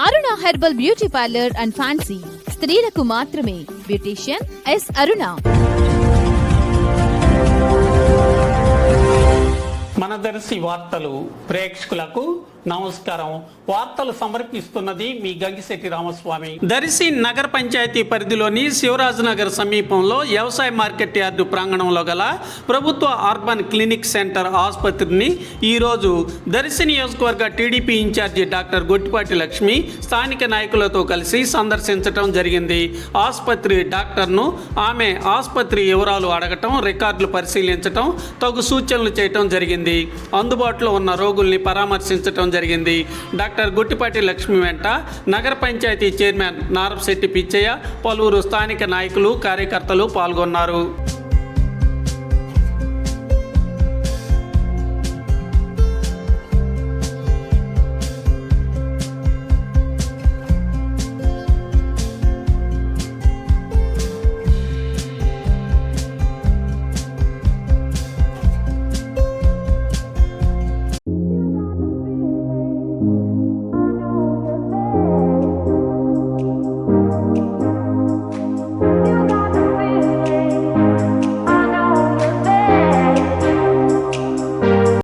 Aruna herbal beauty parlour and fancy. స్త్రీలకు మాత్రమే. Beautician S Aruna. మన దర్శి వార్తలు ప్రేక్షకులకు నమస్కారం. వార్తలు సమర్పిస్తున్నది మీ గంగిశెట్టి రామస్వామి. దర్శి నగర పంచాయతీ పరిధిలోని శివరాజు నగర్ సమీపంలో వ్యవసాయ మార్కెట్ యార్డు ప్రాంగణంలో గల ప్రభుత్వ అర్బన్ క్లినిక్ సెంటర్ ఆసుపత్రిని ఈరోజు దర్శి నియోజకవర్గ TDP incharge doctor Gottipati Lakshmi స్థానిక నాయకులతో కలిసి సందర్శించడం జరిగింది. ఆసుపత్రి డాక్టర్ను ఆమె ఆసుపత్రి వివరాలు అడగటం రికార్డులు పరిశీలించటం తగు సూచనలు చేయటం జరిగింది. అందుబాటులో ఉన్న రోగుల్ని పరామర్శించటం జరిగింది. డాక్టర్ గుట్టిపాటి లక్ష్మి వెంట నగర పంచాయతీ చైర్మన్ నారపశెట్టి పిచ్చయ్య పలువురు స్థానిక నాయకులు కార్యకర్తలు పాల్గొన్నారు.